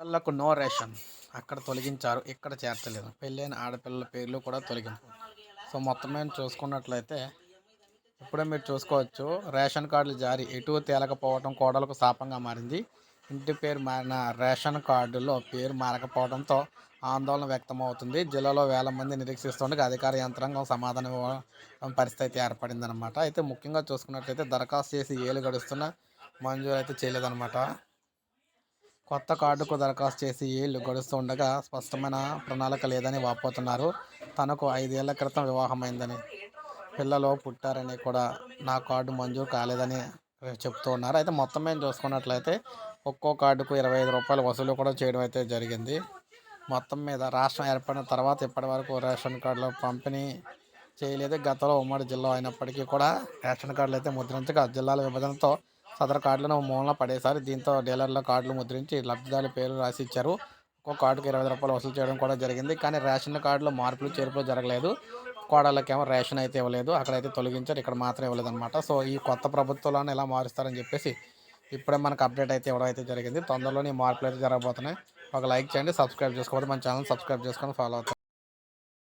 పిల్లలకు no ration. అక్కడ తొలగించారు ఇక్కడ చేర్చలేదు. పెళ్ళైన ఆడపిల్లల పేర్లు కూడా తొలగింపు. సో మొత్తం నేను చూసుకున్నట్లయితే ఇప్పుడే మీరు చూసుకోవచ్చు రేషన్ కార్డులు జారీ. ఎటు తేలకపోవడం కోడలకు శాపంగా మారింది. ఇంటి పేరు మారిన రేషన్ కార్డులో పేరు మారకపోవడంతో ఆందోళన వ్యక్తమవుతుంది. జిల్లాలో వేల మంది నిరీక్షిస్తుండగా అధికార యంత్రాంగం సమాధానం ఇవ్వడం పరిస్థితి ఏర్పడిందనమాట అయితే ముఖ్యంగా చూసుకున్నట్లయితే దరఖాస్తు చేసి ఏళ్ళు గడుస్తున్న మంజూరు అయితే చేయలేదన్నమాట. కొత్త కార్డుకు దరఖాస్తు చేసి ఏళ్ళు గడుస్తుండగా స్పష్టమైన ప్రణాళిక లేదని వాపోతున్నారు. తనకు ఐదేళ్ళ క్రితం వివాహమైందని. పిల్లలు పుట్టారని కూడా నా కార్డు మంజూరు కాలేదని చెప్తూ ఉన్నారు. అయితే మొత్తం మేము చూసుకున్నట్లయితే ఒక్కో కార్డుకు ఇరవై ఐదు రూపాయలు వసూలు కూడా చేయడం అయితే జరిగింది. మొత్తం మీద రాష్ట్రం ఏర్పడిన తర్వాత ఇప్పటి వరకు రేషన్ కార్డుల పంపిణీ చేయలేదు. గతంలో ఉమ్మడి జిల్లా అయినప్పటికీ కూడా రేషన్ కార్డులు అయితే ముద్రించగా జిల్లాల విభజనతో సదరు కార్డులను మూలన పడేశారు. దీంతో డీలర్ల కార్డులు ముద్రించి లబ్ధిదారుల పేరు రాసి ఇచ్చారు. ఒక్కో కార్డుకి ఇరవై రూపాయలు వసూలు చేయడం కూడా జరిగింది. కానీ రేషన్ కార్డులో మార్పులు చేర్పులు జరగలేదు. కోడళ్ళకేమో రేషన్ అయితే ఇవ్వలేదు. అక్కడైతే తొలగించారు. ఇక్కడ మాత్రం ఇవ్వలేదు అనమాట సో ఈ కొత్త ప్రభుత్వంలోనే ఎలా మారుస్తారని చెప్పేసి ఇప్పుడే మనకు అప్డేట్ అయితే ఇవ్వడం అయితే జరిగింది. తొందరలోనే ఈ మార్పులు అయితే జరగబోతున్నాయి. ఒక లైక్ చేయండి సబ్స్క్రైబ్ చేసుకోవద్దు మన ఛానల్ సబ్స్క్రైబ్ చేసుకొని ఫాలో అవుతాం